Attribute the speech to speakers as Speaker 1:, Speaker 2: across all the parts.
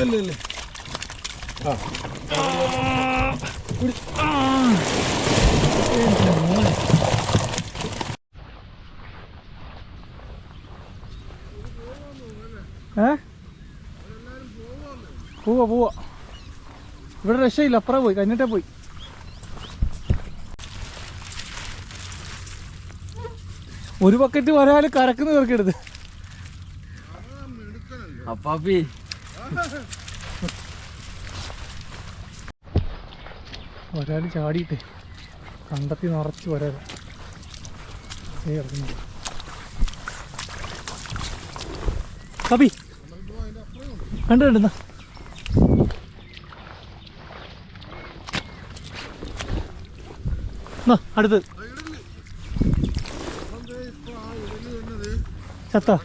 Speaker 1: ഇല്ല
Speaker 2: ഏ? പോവാ പോവാ. ഇവിടെ രക്ഷയില്ല അപ്പുറം പോയി കഴിഞ്ഞിട്ടേ പോയി. ഒരു ബക്കറ്റ് വരാൽ കരക്കുന്ന തീർക്കെടുത്ത്
Speaker 1: അപ്പാപ്പി.
Speaker 2: ഒരാൾ ചാടിയിട്ടേ കണ്ടെത്തി നിറച്ച് ഒരാൾ. ഇറങ്ങുന്നു കബി കണ്ടു കണ്ടുന്ന അടുത്ത്. ചത്ത.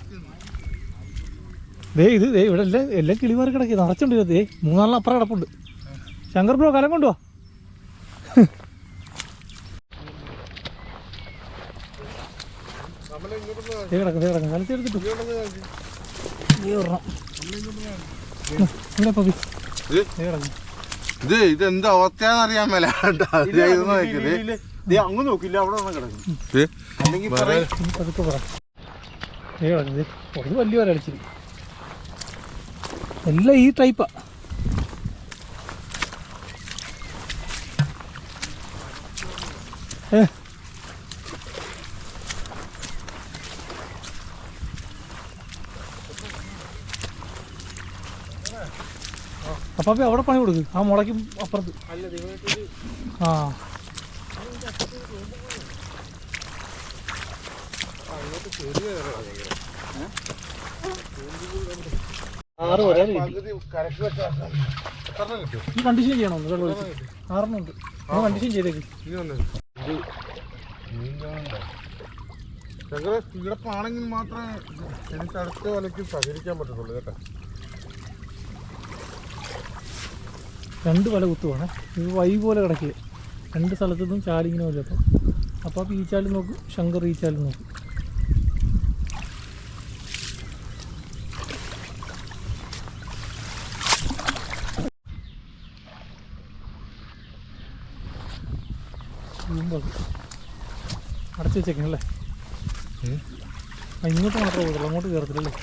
Speaker 2: ദേ ഇത് ദേ ഇവിടെ എല്ലാം എല്ലാം കിളിമാറി കിടക്കി. നിറച്ചുണ്ട്. ദേ. മൂന്നാളിന് അപ്പുറം കിടപ്പുണ്ട്. ശങ്കർ ബ്രോ കലം കൊണ്ടുവാ. കിടക്കും കിടക്കും. കലത്തി എടുത്തിട്ടു. ഇവിടെ പപ്പി
Speaker 3: ഇത്?
Speaker 2: കിടക്കും.
Speaker 3: ഇത് ഇതെന്ത് അവസ്ഥയാന്നറിയാൻ മേല.
Speaker 1: അങ്ങ് നോക്കില്ല അവിടെ കിടക്കും.
Speaker 3: ഇത്
Speaker 2: പതുക്കെ പറ. ദേ കിടക്കും ദേ. കുറച്ച് വലിയ പോലെ അടിച്ചിരി. എല്ലാം ഈ ടൈപ്പാ ഏ? അപ്പൊ അവിടെ പണി കൊടുക്ക്? ആ മുളയ്ക്കും അപ്പുറത്ത്. ആ. ഈ കണ്ടീഷൻ ചെയ്യണം ചെയ്തേക്ക്.
Speaker 3: മാത്രമേ എനിക്ക് അടുത്ത വലയ്ക്ക് സഹകരിക്കാൻ പറ്റത്തുള്ളൂ കേട്ടോ.
Speaker 2: രണ്ട് വല കുത്തുവാണ്. ഇത് വൈ പോലെ കിടക്കുക രണ്ട് സ്ഥലത്തു നിന്നും ചാലിങ്ങനെ വരും അപ്പം. അപ്പോൾ ഈ ചാലും നോക്കും ശങ്കർ ഈ ചാലും നോക്കും. അടച്ചു വെച്ചേക്കണല്ലേ ഇങ്ങോട്ട് മാത്രമേ പോകുള്ളൂ അങ്ങോട്ട് കയറത്തില്ലല്ലേ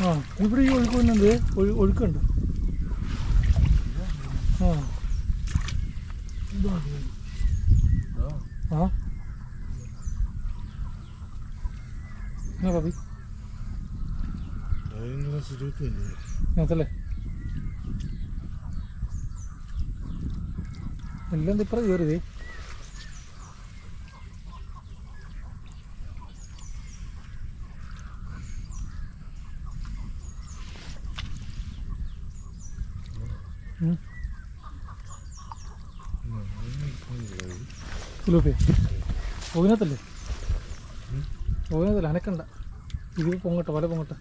Speaker 2: ആ ഇവിടെ ഈ ഒഴുക്ക് വന്നത് ഒഴുക്കുണ്ട്. ആ. ആ. എന്നാ പപ്പി? എല്ലാം ഇപ്പറ കയറിയേ സുലൂപ്പേ പോയിനത്തല്ലേ പോയിനത്തല്ല അനക്കണ്ട. ഇത് പൊങ്ങട്ടെ വല പൊങ്ങട്ടെ.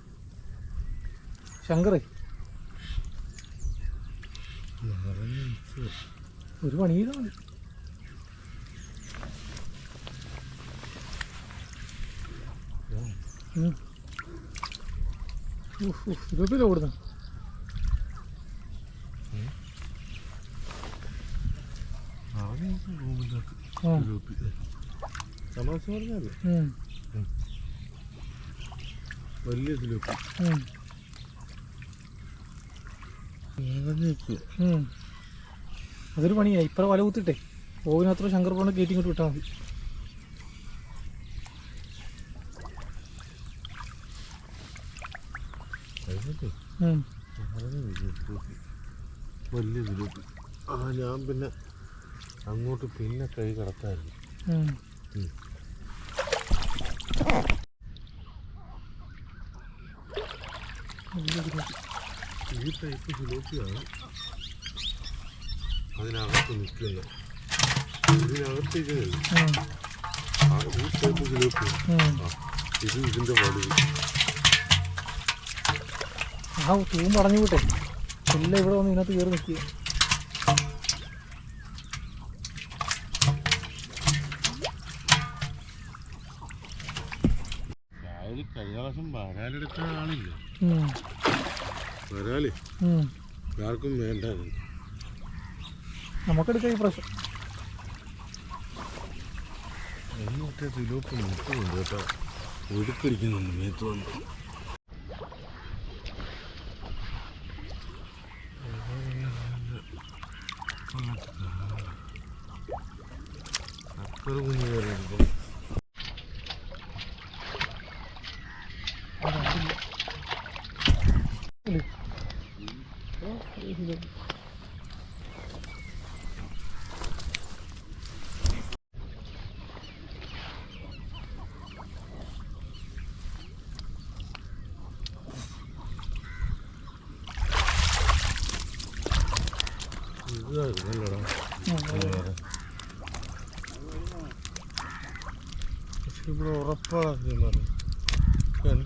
Speaker 2: ശങ്കറേ. ഒരു പണി ചെയ്താൽ ഓടുന്നത് ആ
Speaker 3: വലിയ.
Speaker 2: അതൊരു പണിയാ ഇപ്പറ വല കുത്തിട്ടെ ഓവിനത്ര ശങ്കർ പോണ കയറ്റി ഇങ്ങോട്ട് വിട്ടാൽ മതി.
Speaker 3: വലിയ ആ ഞാൻ പിന്നെ അങ്ങോട്ട് പിന്നെ കൈ കടത്തായിരുന്നു. ഈ ടൈപ്പ് സുലൂപ്പിയാണ് അതിനകത്ത് നിൽക്കുന്നത് ഈ ടൈപ്പ് സുലൂപ്പ് ഇത് ഇതിന്റെ വലുത്
Speaker 2: ആ തൂമ്പ് അടഞ്ഞു വിട്ടെ. എല്ലാം ഇവിടെ വന്ന് ഇതിനകത്ത് കയറി നിൽക്കുക.
Speaker 3: കഴിഞ്ഞ പ്രാവശ്യം വരാലെടുത്ത ആളില്ല.
Speaker 2: ഉം. വരാൽ?
Speaker 3: ആർക്കും വേണ്ട
Speaker 2: നമുക്കെടുക്കാം ഈ പ്രശ്നം
Speaker 3: എന്നിട്ട് തിലോപ്പ് മുട്ടുന്നുണ്ട് കേട്ടോ. ഒഴുക്കടിക്കുന്നുണ്ട് മേത്ത് വന്ന്. അത്ര കുഞ്ഞു കയറി
Speaker 2: ഇല്ലേ? ഓ, ഇത്
Speaker 3: ഇതായിരുന്നല്ലടാ
Speaker 2: ഉം, അത്
Speaker 3: പക്ഷെ ഇവിടെ ഉറപ്പാക്കുന്നത് കണ്ടില്ലല്ലോ ആ ഇവിടെ ഉണ്ട്. ആ അത് എടുത്തു.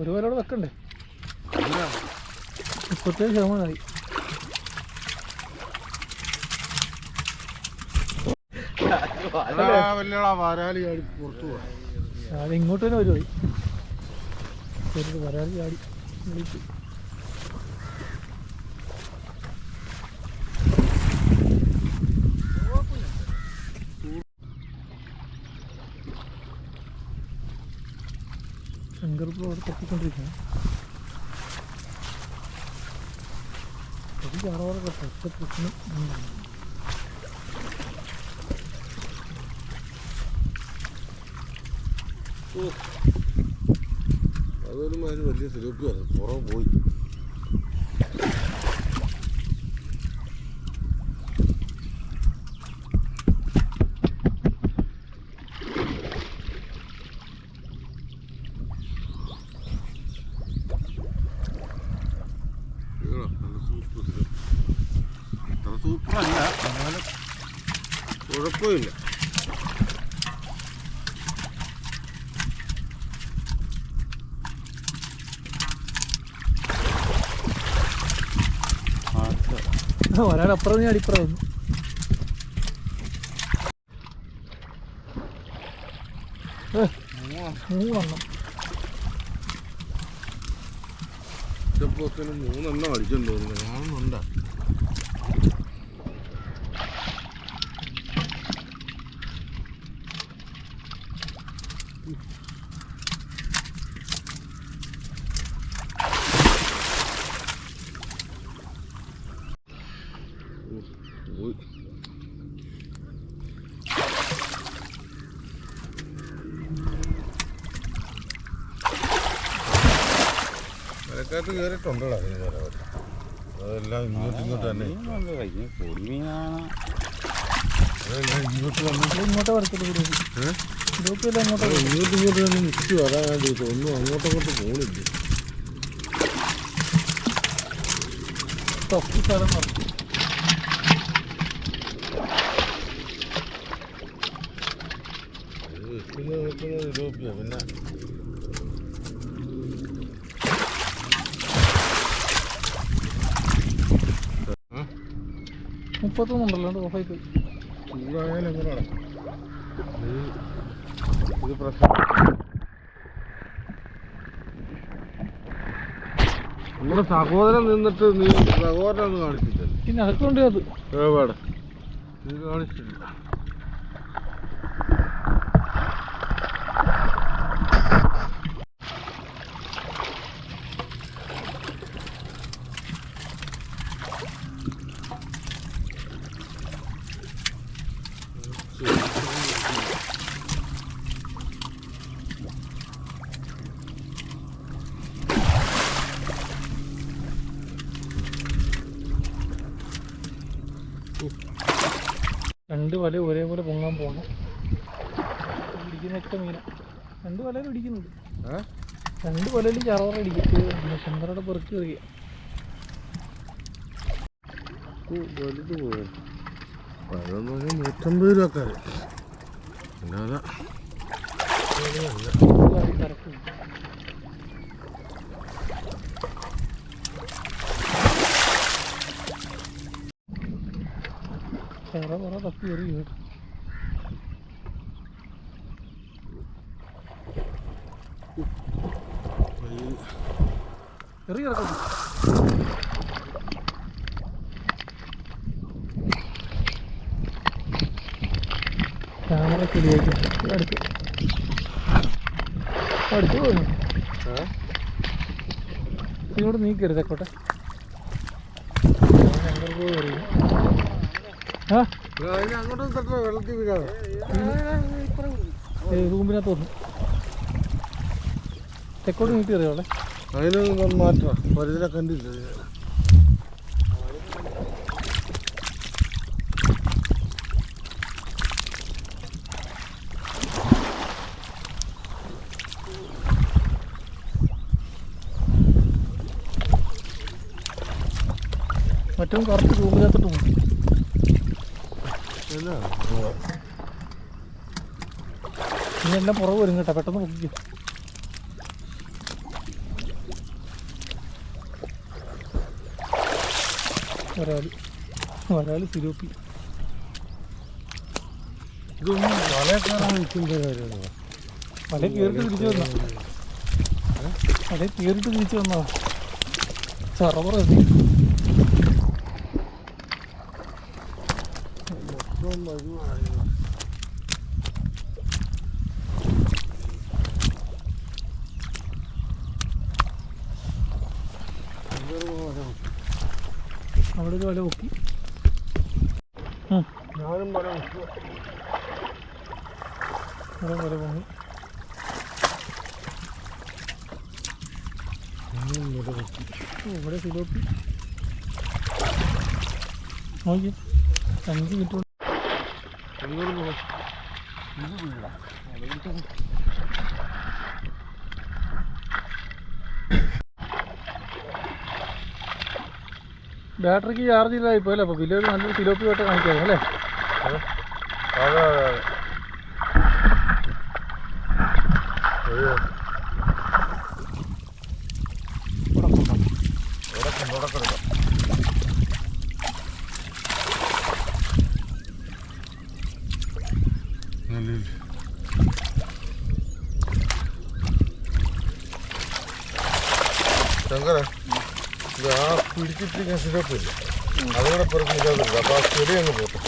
Speaker 2: ഒരു പേരോട് വെക്കണ്ടേ. മുപ്പത്തേഴ് ശതമാനമായി. ഇങ്ങോട്ട് തന്നെ വരുമായി ചെറുത് വരാതി ചാടി വിളിച്ചു. ശങ്കർ ബ്രോ അവിടെ തപ്പിക്കൊണ്ടിരിക്കുകയാണ് ഒരു അറുപത് കേട്ടോ ഒറ്റ പ്രശ്നം ഉം.
Speaker 3: അതൊരു മാതിരി വലിയ സിലോപ്പിയാണ് പുറം പോയി. സൂപ്പറല്ല എന്നാലും കുഴപ്പമില്ല.
Speaker 2: ഒരാളപ്പുറം ഞാൻ അടിപ്പുറം വന്നു. മൂന്നെണ്ണം
Speaker 3: മൂന്നെണ്ണം തോന്നുന്നു കാണുന്നുണ്ടാ പോയി കയറിയിട്ടുണ്ടോടാ അതിന് അതെല്ലാം ഇങ്ങോട്ട് ഇങ്ങോട്ട് തന്നെ.
Speaker 1: പൊടി മീനാണ്
Speaker 3: അതെല്ലാം ഇങ്ങോട്ട് വന്ന്
Speaker 2: ഇങ്ങോട്ട്
Speaker 3: അത് ഇങ്ങോട്ട് ഇങ്ങോട്ട് തന്നെ നിൽക്കും. അതാ ഞാൻ ഒന്നും അങ്ങോട്ടും അങ്ങോട്ട് പോണില്ല.
Speaker 2: തൊപ്പി സ്ഥലം നടക്കും
Speaker 3: ഇത് വെക്കുന്ന വെക്കുന്നത് ഇതോപ്പിയാ പിന്നെ
Speaker 2: ഓഫായി പോയി
Speaker 3: ചൂടായാലും ഇത് പ്രശ്നം. നമ്മുടെ സഹോദരൻ നിന്നിട്ട് നീ സഹോദരൻ കാണിച്ചിട്ടില്ല.
Speaker 2: പിന്നെ അതൊക്കെ അത്.
Speaker 3: ഏപാട് നീ കാണിച്ചില്ല
Speaker 2: രണ്ട് വല ഒരേപോലെ പൊങ്ങാൻ പോകണം ഇടിക്കുന്നൊക്കെ മീന. രണ്ട് വലയിലും ഇടിക്കുന്നുണ്ട്? രണ്ട് വലയിലും ചറവറ ഇടിക്കും ശങ്കറുടെ പെറുക്കി കയറിയ
Speaker 3: വലുത് പോയോ? അതെന്ന് പറഞ്ഞാൽ നൂറ്റമ്പത് രൂപക്കാര്. അല്ലാതെ
Speaker 2: ചെറ പറ തപ്പി എറിയും കേട്ടോ എറി കിടക്കുന്നു ക്യാമറ ശരിയായിട്ട് അടുത്ത് അടുത്ത്. പോകുന്നു ഇങ്ങോട്ട് നീക്കരുത് തെക്കോട്ടെ ഞങ്ങൾ പോയി എറിയും ആ
Speaker 3: അതിന് അങ്ങോട്ടും തട്ട വെള്ളത്തിൽ വീഴാതെ
Speaker 2: റൂമിനകത്ത് വന്നു. തെക്കോട്ട് നീട്ടി എറിയോളെ
Speaker 3: അതിന് മാറ്റാം? പരിധിനെ കണ്ടില്ല?
Speaker 2: മറ്റും കറക്റ്റ് റൂമിനകത്തോട്ട് പോകും ഇനി എല്ലാം പുറകെ വരും കേട്ടോ. പെട്ടെന്ന് പൊക്കിക്കും. വരാൽ വരാൽ സിരോപ്പി.
Speaker 3: ഇതൊന്നും വലക്കാരാണ് നിൽക്കുന്ന കാര്യമാണ്
Speaker 2: വല കയറിട്ട് തിരിച്ചു വന്നോ? വല കയറിട്ട് തിരിച്ചു വന്നോ? ചറവറ
Speaker 3: മൊത്തം മരുവായി
Speaker 2: അവിടെ വല പൊക്കി.
Speaker 3: ഞാനും വല
Speaker 2: ഇവിടെ വല പൊങ്ങി ഇവിടെ സിലോപ്പി നോക്കി അഞ്ച് മിനിറ്റ് കൊണ്ട്
Speaker 3: എങ്ങോട്ട് പോകാം ഇത് വീടാ
Speaker 2: ബാറ്ററിക്ക് ചാർജ് ഇല്ല ഇപ്പോൾ അല്ലേ അപ്പോൾ വലിയൊരു നല്ലൊരു സിലോപ്പി ആയിട്ട് കാണിക്കാം അല്ലേ?
Speaker 3: അതെ അതെ. അയ്യോ ഉടക്കം ഉടക്കെടുക്കാം ശങ്കര ഇത് ആ പിടിച്ചിട്ടിരിക്കാൻ സിരപ്പില്ല അതുകൂടെ പുറത്ത് അപ്പോൾ അപ്പൊ ആ ചെടി അങ്ങ് പോട്ടെ.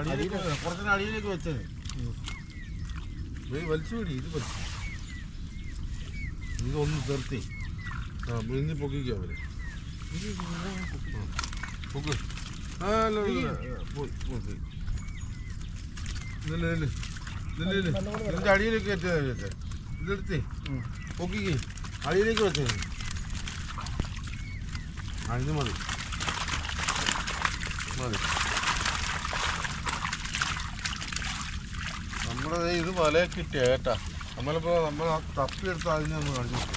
Speaker 3: അടിയിലേക്ക് വെച്ചത് വലിച്ചു ഇത് വലിച്ചു ഇതൊന്ന് നിർത്തി ആ ഇനി പൊക്കിക്കോ അവർ പോയി പോയി പോയി. ഇതിന്റെ അടിയിലേക്ക് വെച്ചത് ഇതെടുത്തേ പൊക്കിക്കേ. അടിയിലേക്ക് വെച്ചത് അതിന് മതി. മതി. നമ്മുടെ ഇത് വല കിട്ടിയ കേട്ടാ. നമ്മളിപ്പോ നമ്മൾ തപ്പി തപ്പിയെടുത്ത് അതിനെ നമ്മൾ കാണിച്ചു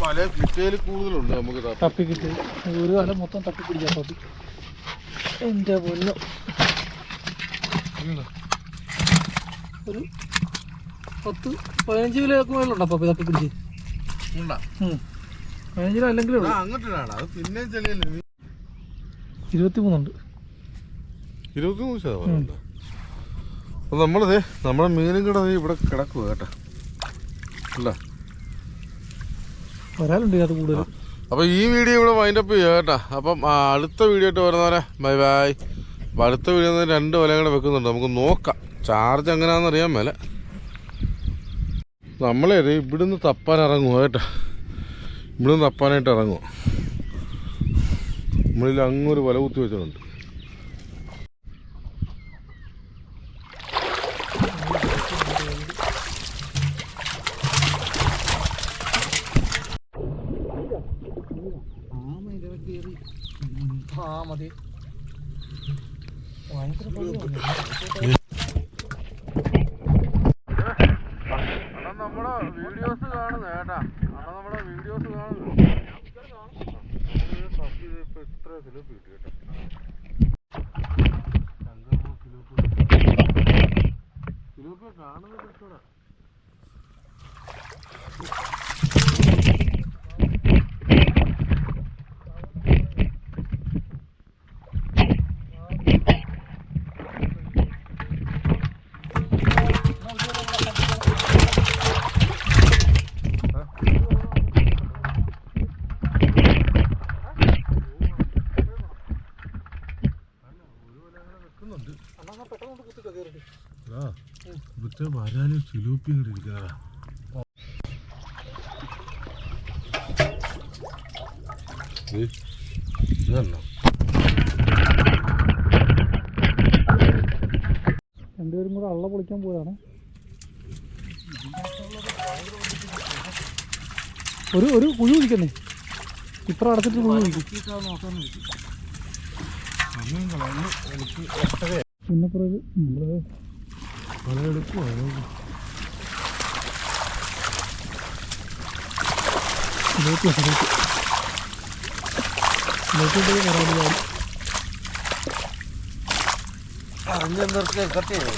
Speaker 3: വല കിട്ടിയതിൽ കൂടുതലുണ്ട് നമുക്ക് തപ്പി.
Speaker 2: കിട്ടി. ഒരു വല മൊത്തം തപ്പി പിടിക്കാൻ തപ്പി. എന്റെ പൊന്നോ. ഒരു പത്ത് പതിനഞ്ച് കിലോയൊക്കെ മേലുണ്ടോ പപ്പി തപ്പി പിടിച്ച്. പതിനഞ്ച് കിലോ അല്ലെങ്കിലും
Speaker 3: ഇരുപത്തിമൂന്നുണ്ട്.
Speaker 2: ഇരുപത്തി
Speaker 3: ശതമാനം അപ്പം നമ്മളിതേ നമ്മുടെ മീനും കൂടെ ഇവിടെ കിടക്കുക കേട്ടോ. അല്ല
Speaker 2: വരാലുണ്ട് അത് കൂടുതൽ.
Speaker 3: അപ്പോൾ ഈ വീഡിയോ ഇവിടെ വൈൻഡപ്പ് ചെയ്യുക കേട്ടോ. അപ്പം അടുത്ത വീഡിയോ ആയിട്ട് വരുന്നവരെ ബൈ ബൈ. അടുത്ത വീഡിയോ രണ്ട് വില കൂടെ വെക്കുന്നുണ്ട്. നമുക്ക് നോക്കാം. ചാർജ് എങ്ങനെയാണെന്ന് അറിയാൻ മേലെ. നമ്മളെ ഇവിടുന്ന് തപ്പാൻ ഇറങ്ങുമോ കേട്ടോ. ഇവിടുന്ന് തപ്പാനായിട്ട് ഇറങ്ങുക നമ്മളിൽ അങ്ങൊരു വല കുത്തി വെച്ചിട്ടുണ്ട്
Speaker 2: ആ മതി. ഭയങ്കര
Speaker 3: നമ്മുടെ വീഡിയോസ് കാണുന്നത് കേട്ടാ നമ്മുടെ വീഡിയോസ് കാണുന്നത് എത്ര കിലോ കിട്ടി കേട്ടോ കിലോ കാണുന്നത് ഇവിടുത്തെ ഇരിക്കുന്നതാ ഇതല്ല.
Speaker 2: രണ്ടുപേരും കൂടെ അള്ള പൊളിക്കാൻ പോയതാണ്. ഒരു ഒരു കുഴി കുഴിക്കണേ ഇത്ര അടച്ചിട്ട് കുഴി കുഴിക്കും പിന്നെ പറയുന്നത് നമ്മൾ
Speaker 3: പലയെടുക്കുവാ
Speaker 2: കുറേ പാട്.
Speaker 3: അറിഞ്ഞെന്തർക്ക് കട്ട് ചെയ്തു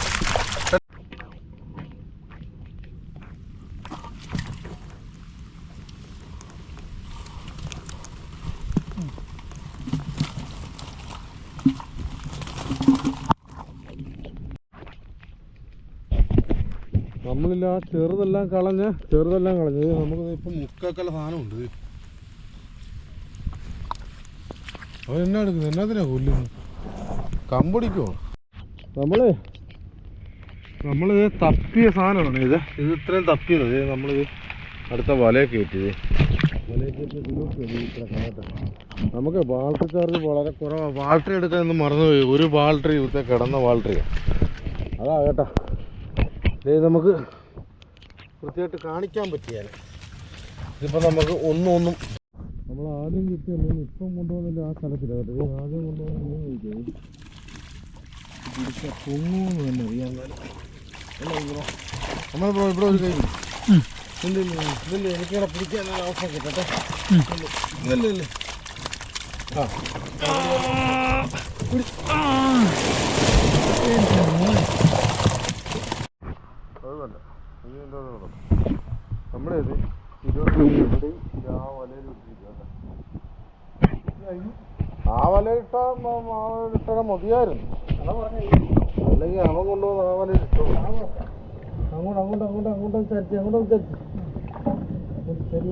Speaker 3: ആ ചെറുതെല്ലാം കളഞ്ഞ് ചെറുതെല്ലാം കളഞ്ഞ്. നമുക്ക് ഇപ്പം മുക്കാക്കല സാധനമുണ്ട്. എന്നാ എടുക്കുന്നത്? എന്നാത്തിനാ കൊല്ലുന്നു കമ്പടിക്കോ നമ്മൾ നമ്മളിത് തപ്പിയ സാധനമാണ് ഇത്. ഇത് ഇത്രയും തപ്പിയത്. ഇത് നമ്മളിത് അടുത്ത വലയൊക്കെ കയറ്റിയത്. നമുക്ക് ബാൾട്ടറി ചാർജ് വളരെ കുറവാണ് ബാൾട്ടറി എടുക്കാൻ ഒന്നും മറന്നുപോയി. ഒരു ബാൾട്ടറി ഇവിടുത്തെ കിടന്ന ബാൾട്ടറിയാണ് അതാ കേട്ടാ. നമുക്ക് കൃത്യമായിട്ട് കാണിക്കാൻ പറ്റിയാൽ ഇതിപ്പോൾ നമുക്ക് ഒന്നും ഒന്നും നമ്മൾ ആദ്യം കിട്ടിയല്ലേ ഇപ്പം കൊണ്ടുപോകുന്നില്ല ആ സ്ഥലത്തില്ല കേട്ടോ. ഇത് ആദ്യം കൊണ്ടുപോകുന്ന മീൻ കഴിക്കുന്നത് പിടിച്ച പൊങ്ങുമെന്ന് തന്നെ അറിയാൻ നമ്മൾ ബ്രോ ഇവിടെ ഒരു കൈ. ഇല്ല ഇല്ല ഇല്ല. ഇതില്ല എനിക്കിവിടെ പിടിക്കാൻ അവസരം കിട്ടട്ടെ. ഇല്ല ഇല്ല ആ. അതുമല്ല ഇതിന്റെ നമ്മുടെ ഇത് ഇരുപത്തി ആ വലയിൽ ഇട്ടിരിക്കുക അങ്ങോട്ട് അങ്ങോട്ട് അങ്ങോട്ട് അങ്ങോട്ട് അങ്ങോട്ട് ശരി